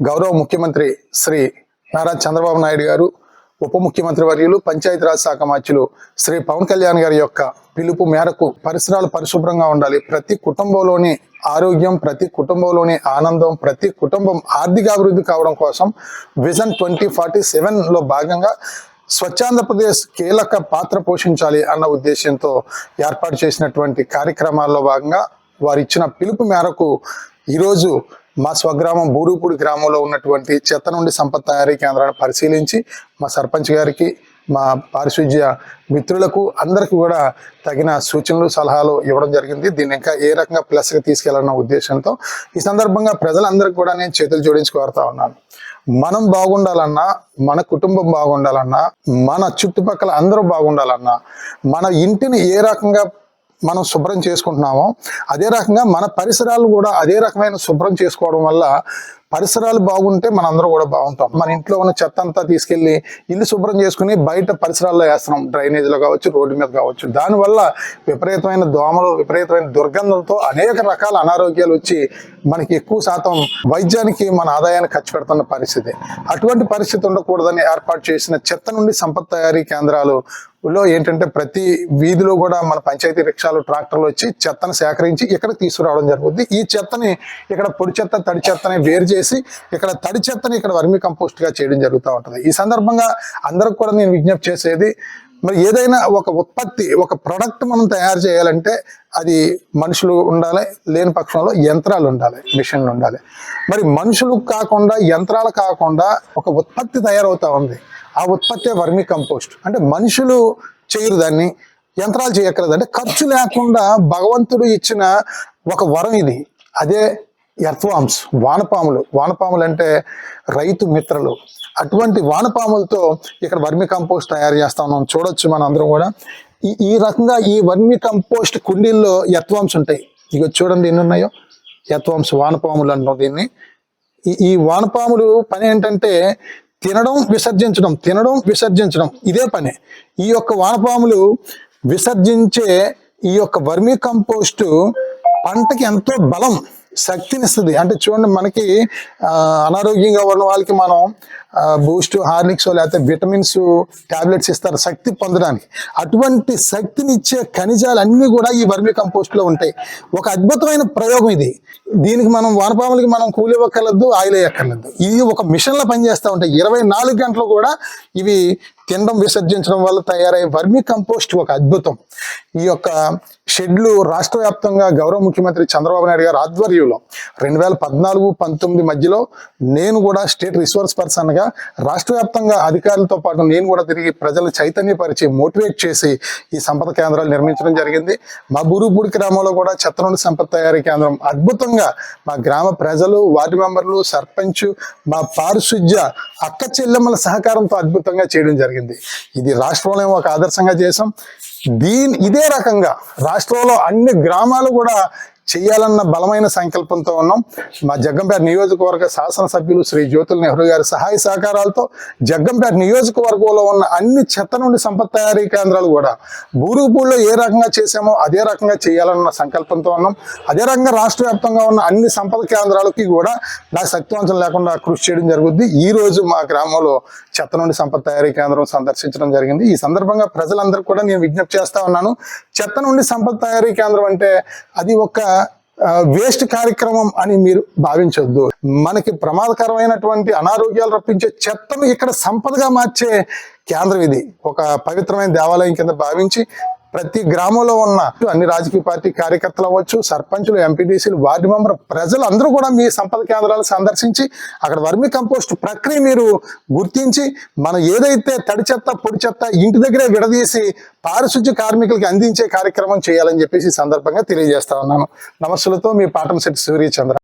గౌరవ ముఖ్యమంత్రి శ్రీ నారా చంద్రబాబు నాయుడు గారు ఉప ముఖ్యమంత్రి వర్యులు పంచాయతీరాజ్ శాఖ మార్చులు శ్రీ పవన్ కళ్యాణ్ గారి యొక్క పిలుపు మేరకు పరిసరాలు పరిశుభ్రంగా ఉండాలి. ప్రతి కుటుంబంలోని ఆరోగ్యం ప్రతి కుటుంబంలోని ఆనందం ప్రతి కుటుంబం ఆర్థికాభివృద్ధి కావడం కోసం విజన్ ట్వంటీ ఫార్టీ సెవెన్లో భాగంగా స్వచ్ఛాంధ్రప్రదేశ్ కీలక పాత్ర పోషించాలి అన్న ఉద్దేశంతో ఏర్పాటు చేసినటువంటి కార్యక్రమాల్లో భాగంగా వారు ఇచ్చిన పిలుపు మేరకు ఈరోజు మా స్వగ్రామం బూరుపూడి గ్రామంలో ఉన్నటువంటి చెత్త నుండి సంపత్ తయారీ కేంద్రాన్ని పరిశీలించి మా సర్పంచ్ గారికి మా పారిశుధ్య మిత్రులకు అందరికీ కూడా తగిన సూచనలు సలహాలు ఇవ్వడం జరిగింది. దీన్ని ఇంకా ఏ రకంగా ప్లస్గా తీసుకెళ్ళాలన్న ఉద్దేశంతో ఈ సందర్భంగా ప్రజలందరికీ కూడా నేను చేతులు జోడించి కోరుతా ఉన్నాను మనం బాగుండాలన్నా మన కుటుంబం బాగుండాలన్నా మన చుట్టుపక్కల అందరూ బాగుండాలన్నా మన ఇంటిని ఏ రకంగా మనం శుభ్రం చేసుకుంటున్నామో అదే రకంగా మన పరిసరాలు కూడా అదే రకమైన శుభ్రం చేసుకోవడం వల్ల పరిసరాలు బాగుంటే మనందరూ కూడా బాగుంటాం. మన ఇంట్లో ఉన్న చెత్త అంతా తీసుకెళ్ళి ఇల్లు శుభ్రం చేసుకుని బయట పరిసరాల్లో వేస్తున్నాం. డ్రైనేజీలో కావచ్చు రోడ్డు మీద కావచ్చు. దానివల్ల విపరీతమైన దోమలు విపరీతమైన దుర్గంధంతో అనేక రకాల అనారోగ్యాలు వచ్చి మనకి ఎక్కువ శాతం వైద్యానికి మన ఆదాయాన్ని ఖర్చు పెడుతున్న పరిస్థితి. అటువంటి పరిస్థితి ఉండకూడదని ఏర్పాటు చేసిన చెత్త నుండి సంపత్ తయారీ కేంద్రాలు లో ఏంటంటే ప్రతి వీధిలో కూడా మన పంచాయతీ రిక్షాలు ట్రాక్టర్లు వచ్చి చెత్తను సేకరించి ఇక్కడ తీసుకురావడం జరుగుతుంది. ఈ చెత్తని ఇక్కడ పొడి చెత్త తడి చెత్తని వేరు చేసి ఇక్కడ తడి చెత్తని ఇక్కడ వర్మి కంపోస్ట్గా చేయడం జరుగుతూ ఉంటుంది. ఈ సందర్భంగా అందరికి కూడా నేను విజ్ఞప్తి చేసేది మరి ఏదైనా ఒక ఉత్పత్తి ఒక ప్రొడక్ట్ మనం తయారు చేయాలంటే అది మనుషులు ఉండాలి లేని పక్షంలో యంత్రాలు ఉండాలి మిషన్లు ఉండాలి. మరి మనుషులు కాకుండా యంత్రాలు కాకుండా ఒక ఉత్పత్తి తయారవుతా ఉంది. ఆ ఉత్పత్తి వర్మి కంపోస్ట్ అంటే మనుషులు చేయరు దాన్ని యంత్రాలు చేయక్కర్లేదు. అంటే ఖర్చు లేకుండా భగవంతుడు ఇచ్చిన ఒక వరం ఇది. అదే ఎర్త్వామ్స్ వానపాములు. వానపాములు అంటే రైతు మిత్రులు. అటువంటి వానపాములతో ఇక్కడ వర్మి కంపోస్ట్ తయారు చేస్తా ఉన్నాం. చూడొచ్చు మనం అందరం కూడా. ఈ ఈ రకంగా ఈ వర్మి కంపోస్ట్ కుండీల్లో ఎర్త్వామ్స్ ఉంటాయి. ఇక చూడండి ఎన్ని ఉన్నాయో. ఎర్త్వామ్స్ వానపాములు అంటాం దీన్ని. ఈ వానపాములు పని ఏంటంటే తినడం విసర్జించడం తినడం విసర్జించడం. ఇదే పని. ఈ యొక్క వానపాములు విసర్జించే ఈ యొక్క వర్మీ కంపోస్టు పంటకి ఎంతో బలం. శక్తినిస్తుంది. అంటే చూడండి మనకి అనారోగ్యంగా ఉన్న వాళ్ళకి మనం బూస్ట్ హార్లిక్స్ లేకపోతే విటమిన్స్ టాబ్లెట్స్ ఇస్తారు శక్తి పొందడానికి. అటువంటి శక్తినిచ్చే ఖనిజాలు అన్నీ కూడా ఈ వర్మి కంపోస్ట్లో ఉంటాయి. ఒక అద్భుతమైన ప్రయోగం ఇది. దీనికి మనం వానపాములకి మనం కూలి ఇవ్వక్కర్లేదు ఆయిల్ వేయక్కర్లేదు. ఇది ఒక మిషన్ల పనిచేస్తూ ఉంటాయి. ఇరవై నాలుగు గంటలు కూడా ఇవి తినడం విసర్జించడం వల్ల తయారయ్యే వర్మి కంపోస్ట్ ఒక అద్భుతం. ఈ యొక్క షెడ్లు రాష్ట్ర వ్యాప్తంగా గౌరవ ముఖ్యమంత్రి చంద్రబాబు నాయుడు గారు ఆధ్వర్యంలో రెండు వేల పద్నాలుగు పంతొమ్మిది మధ్యలో నేను కూడా స్టేట్ రిసోర్స్ పర్సన్ గా రాష్ట్ర వ్యాప్తంగా అధికారులతో పాటు నేను కూడా తిరిగి ప్రజలు చైతన్యపరిచి మోటివేట్ చేసి ఈ సంపద కేంద్రాలు నిర్మించడం జరిగింది. మా బురుపూడి గ్రామంలో కూడా చెత్త నుండి సంపద తయారీ కేంద్రం అద్భుతంగా మా గ్రామ ప్రజలు వార్డు మెంబర్లు సర్పంచ్ మా పారిశుధ్య అక్క చెల్లెమ్మల సహకారంతో అద్భుతంగా చేయడం జరిగింది. ఇది రాష్ట్రంలో ఒక ఆదర్శంగా చేసాం దీని ఇదే రకంగా రాష్ట్రంలో అన్ని గ్రామాలు కూడా చేయాలన్న బలమైన సంకల్పంతో ఉన్నాం. మా జగ్గంపేట నియోజకవర్గ శాసనసభ్యులు శ్రీ జ్యోతుల నెహ్రూ గారి సహాయ సహకారాలతో జగ్గంపేట నియోజకవర్గంలో ఉన్న అన్ని చెత్త నుండి సంపద తయారీ కేంద్రాలు కూడా బూరుగుపూడిలో ఏ రకంగా చేసామో అదే రకంగా చేయాలన్న సంకల్పంతో ఉన్నాం. అదే రకంగా రాష్ట్ర వ్యాప్తంగా ఉన్న అన్ని సంపద కేంద్రాలకి కూడా నా శక్తివంతం లేకుండా కృషి చేయడం జరుగుద్ది. ఈ రోజు మా గ్రామంలో చెత్త నుండి సంపద తయారీ కేంద్రం సందర్శించడం జరిగింది. ఈ సందర్భంగా ప్రజలందరికీ కూడా నేను విజ్ఞప్తి చేస్తా ఉన్నాను. చెత్త నుండి సంపద తయారీ కేంద్రం అంటే అది ఒక వేస్ట్ కార్యక్రమం అని మీరు భావించొద్దు. మనకి ప్రమాదకరమైనటువంటి అనారోగ్యాలు రప్పించే చెత్తను ఇక్కడ సంపదగా మార్చే కేంద్రం ఇది. ఒక పవిత్రమైన దేవాలయం కింద భావించి ప్రతి గ్రామంలో ఉన్న అన్ని రాజకీయ పార్టీ కార్యకర్తలు అవ్వచ్చు సర్పంచులు ఎంపీటీసీలు వార్డు మెంబర్ ప్రజలు అందరూ కూడా మీ సంపద కేంద్రాలు సందర్శించి అక్కడ వర్మి కంపోస్ట్ ప్రక్రియ మీరు గుర్తించి మనం ఏదైతే తడి చెత్త పొడి చెత్త ఇంటి దగ్గరే విడదీసి పారిశుద్ధ్య కార్మికులకి అందించే కార్యక్రమం చేయాలని చెప్పేసి సందర్భంగా తెలియజేస్తా ఉన్నాను. నమస్సులతో మీ పాటంశెట్టి సూర్యచంద్ర.